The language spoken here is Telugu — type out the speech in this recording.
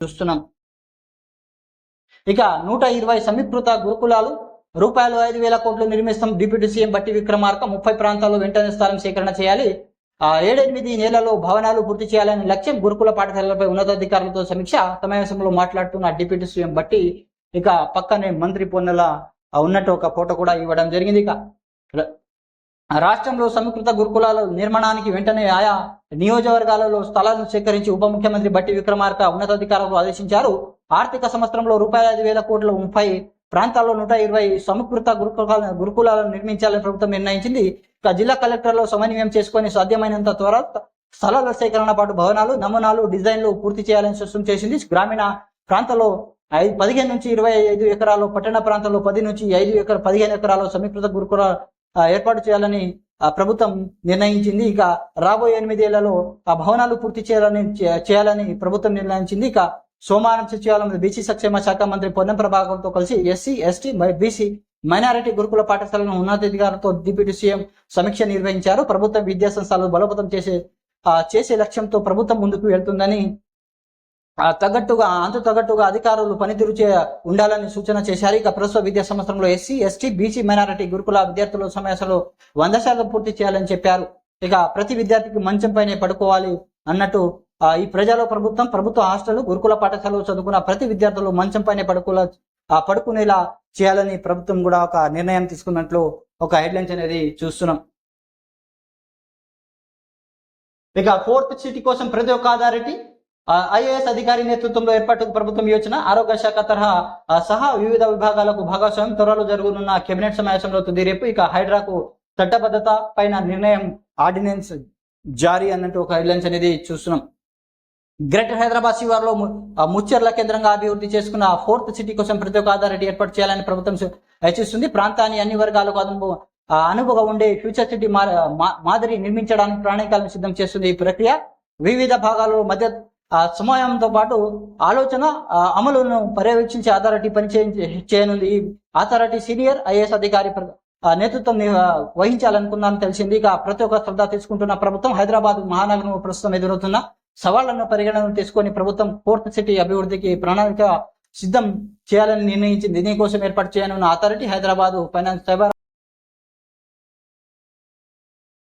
చూస్తున్నాం. ఇక నూట ఇరవై సమీకృత గురుకులాలు రూపాయలు ఐదు వేల కోట్లు నిర్మిస్తాం. డిప్యూటీ సీఎం బట్టి విక్రమార్క ముప్పై ప్రాంతాల్లో వెంటనే స్థలం సేకరణ చేయాలి. ఏడెనిమిది నెలల్లో భవనాలు పూర్తి చేయాలనే లక్ష్యం గురుకుల పాఠశాలలపై ఉన్నతాధికారులతో సమీక్ష సమావేశంలో మాట్లాడుతున్న డిప్యూటీ సీఎం బట్టి ఇక పక్కనే మంత్రి పొన్నెల ఉన్నట్టు ఒక ఫోటో కూడా ఇవ్వడం జరిగింది. ఇక రాష్ట్రంలో సమీకృత గురుకులాల నిర్మాణానికి వెంటనే ఆయా నియోజకవర్గాలలో స్థలాలను సేకరించి ఉప ముఖ్యమంత్రి బట్టి విక్రమార్క ఉన్నతాధికారులకు ఆదేశించారు. ఆర్థిక సంవత్సరంలో రూపాయల ఐదు వేల కోట్ల ముప్పై ప్రాంతాల్లో నూట ఇరవై సమకృత గురుకుల గురుకులాలను నిర్మించాలని ప్రభుత్వం నిర్ణయించింది. జిల్లా కలెక్టర్లో సమన్వయం చేసుకొని సాధ్యమైనంత త్వర స్థలాల సేకరణ పాటు భవనాలు నమూనాలు డిజైన్లు పూర్తి చేయాలని స్పష్టం చేసింది. గ్రామీణ ప్రాంతాల్లో ఐదు పదిహేను నుంచి ఇరవై ఐదు ఎకరాలు పట్టణ ప్రాంతాల్లో పది నుంచి ఐదు ఎకర పదిహేను ఎకరాలు సమీకృత గురుకుల ఏర్పాటు చేయాలని ప్రభుత్వం నిర్ణయించింది. ఇక రాబోయే ఎనిమిదేళ్ళలో ఆ భవనాలు పూర్తి చేయాలని చేయాలని ప్రభుత్వం నిర్ణయించింది. ఇక సోమవారం సచివాలయం బీసీ సంక్షేమ శాఖ మంత్రి పొన్నం ప్రభాకర్తో కలిసి ఎస్సీ ఎస్టీ బీసీ మైనారిటీ గురుకుల పాఠశాలను ఉన్నతాధికారులతో డిప్యూటీ సీఎం సమీక్ష నిర్వహించారు. ప్రభుత్వ విద్యా సంస్థలు బలోపేతం చేసే చేసే లక్ష్యంతో ప్రభుత్వం ముందుకు వెళ్తుందని తగ్గట్టుగా అంత తగ్గట్టుగా అధికారులు పనితీరు చే ఉండాలని సూచన చేశారు. ఇక ప్రస్తుత విద్యా సంవత్సరంలో ఎస్సీ ఎస్టీ బీసీ మైనారిటీ గురుకుల విద్యార్థుల సమావేశాలు వంద శాతం పూర్తి చేయాలని చెప్పారు. ఇక ప్రతి విద్యార్థికి మంచం పైనే పడుకోవాలి అన్నట్టు ఈ ప్రజల ప్రభుత్వం ప్రభుత్వ హాస్టల్ గురుకుల పాఠశాలలో చదువుకున్న ప్రతి విద్యార్థులు మంచం పైనే ఆ, పడుకునేలా చేయాలని ప్రభుత్వం కూడా ఒక నిర్ణయం తీసుకున్నట్లు ఒక హెడ్లైన్స్ అనేది చూస్తున్నాం. ఇక ఫోర్త్ సిటీ కోసం ప్రతి ఒక్క అథారిటీ ఐఏఎస్ అధికారి నేతృత్వంలో ఏర్పాటుకు ప్రభుత్వం యోచన ఆరోగ్య శాఖ తరహా సహా వివిధ విభాగాలకు భాగస్వామ్యం త్వరలో జరగనున్న కేబినెట్ సమావేశంలో తుది రేపు ఇక హైడ్రాకు చట్టబద్ధత పైన నిర్ణయం ఆర్డినెన్స్ జారీ అన్నట్టు ఒక హెడ్లైన్స్ అనేది చూస్తున్నాం. గ్రేటర్ హైదరాబాద్ శివార్లో ము- ముచ్చర్ల కేంద్రంగా అభివృద్ధి చేసుకున్న ఫోర్త్ సిటీ కోసం ప్రతి ఒక్క అథారిటీ ఏర్పాటు చేయాలని ప్రభుత్వం యచిస్తుంది ప్రాంతాన్ని అన్ని వర్గాలకు అనుభవం అనుభవం ఉండే ఫ్యూచర్ సిటీ మా- మాదిరి నిర్మించడానికి ప్రణాళికలను సిద్ధం చేస్తుంది ఈ ప్రక్రియ. వివిధ భాగాలు మధ్య సమయంతో పాటు ఆలోచన ఆ, అమలును పర్యవేక్షించే అథారిటీ పనిచే చేయనుంది. ఈ అథారిటీ సీనియర్ ఐఏఎస్ అధికారి ఆ, నేతృత్వం వహించాలనుకుందని వహించాలనుకున్నాను తెలిసింది. ఇక ప్రతి ఒక్క శ్రద్ధ తీసుకుంటున్న ప్రభుత్వం హైదరాబాద్ మహానగరం ప్రస్తుతం ఎదురవుతున్న సవాళ్ళను పరిగణన తీసుకొని ప్రభుత్వం ఫోర్త్ సిటీ అభివృద్ధికి ప్రణాళిక సిద్ధం చేయాలని నిర్ణయించింది. దీనికోసం ఏర్పాటు చేయనున్న అథారిటీ హైదరాబాద్ ఫైనాన్స్ సైబర్